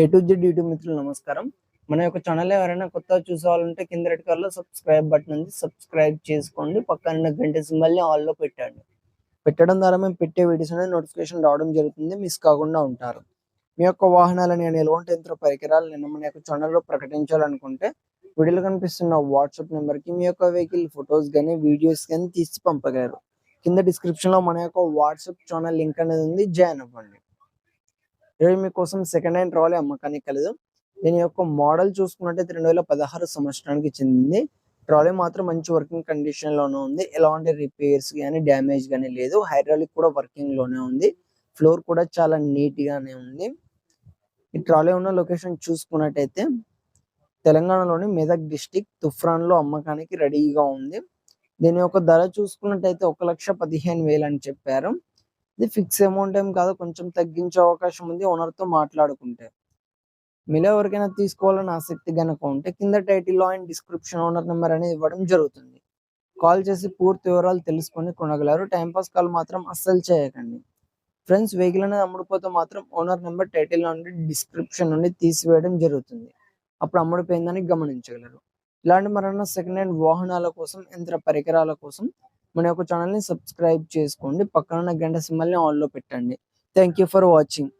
A to Z YouTube మిత్రులు నమస్కారం. మన యొక్క ఛానల్ ఎవరైనా కొత్త చూసుకోవాలంటే కింద రెడ్ కలర్లో సబ్స్క్రైబ్ బటన్ ఉంది. సబ్స్క్రైబ్ చేసుకోండి. పక్కన గంట సింబల్ని ఆల్లో లో పెట్టండి. పెట్టడం ద్వారా మేము పెట్టే వీడియోస్ అనేది నోటిఫికేషన్ రావడం జరుగుతుంది. మిస్ కాకుండా ఉంటారు. మీ యొక్క వాహనాలని నిల్వ ఉంటే యంత్ర పరికరాలు నేను మన యొక్క ఛానల్లో ప్రకటించాలనుకుంటే వీడియోలో కనిపిస్తున్న వాట్సాప్ నెంబర్కి మీ యొక్క వెహికల్ ఫొటోస్ కానీ వీడియోస్ కానీ తీసి పంపగలరు. కింద డిస్క్రిప్షన్లో మన యొక్క వాట్సాప్ ఛానల్ లింక్ అనేది ఉంది. జాయిన్ అవ్వండి. ఈరోజు మీకోసం సెకండ్ హ్యాండ్ ట్రాలీ అమ్మకానికి కలదు. దీని యొక్క మోడల్ చూసుకున్నట్టయితే రెండు వేల పదహారు సంవత్సరానికి చెందింది ట్రాలీ మాత్రం మంచి వర్కింగ్ కండిషన్లోనే ఉంది. ఎలాంటి రిపేర్స్ కానీ డ్యామేజ్ కానీ లేదు. హైడ్రాలిక్ కూడా వర్కింగ్లోనే ఉంది. ఫ్లోర్ కూడా చాలా నీట్ గానే ఉంది. ఈ ట్రాలీ ఉన్న లొకేషన్ చూసుకున్నట్టయితే తెలంగాణలోని మెదక్ డిస్టిక్ తుఫ్రాన్లో అమ్మకానికి రెడీగా ఉంది. దీని యొక్క ధర చూసుకున్నట్టయితే ఒక లక్ష పదిహేను వేలు అని చెప్పారు. ఇది ఫిక్స్ అమౌంట్ ఏం కాదు. కొంచెం తగ్గించే అవకాశం ఉంది. ఓనర్తో మాట్లాడుకుంటే. మీలో ఎవరికైనా తీసుకోవాలని ఆసక్తి కనుక ఉంటే కింద టైటిల్లో అండ్ డిస్క్రిప్షన్ ఓనర్ నెంబర్ అనేది ఇవ్వడం జరుగుతుంది. కాల్ చేసి పూర్తి వివరాలు తెలుసుకొని కొనగలరు. టైం పాస్ కాల్ మాత్రం అస్సలు చేయకండి. ఫ్రెండ్స్ వెహికల్ అనేది అమ్ముడుపోతే మాత్రం ఓనర్ నెంబర్ టైటిల్ నుండి డిస్క్రిప్షన్ నుండి తీసివేయడం జరుగుతుంది. అప్పుడు అమ్ముడిపోయిందని గమనించగలరు. ఇలాంటి మరన్నా సెకండ్ హ్యాండ్ వాహనాల కోసం యంత్ర పరికరాల కోసం మన యొక్క ఛానల్ని సబ్స్క్రైబ్ చేసుకోండి. పక్కన ఉన్న గంట సింబల్ని ఆన్లో పెట్టండి. Thank you for watching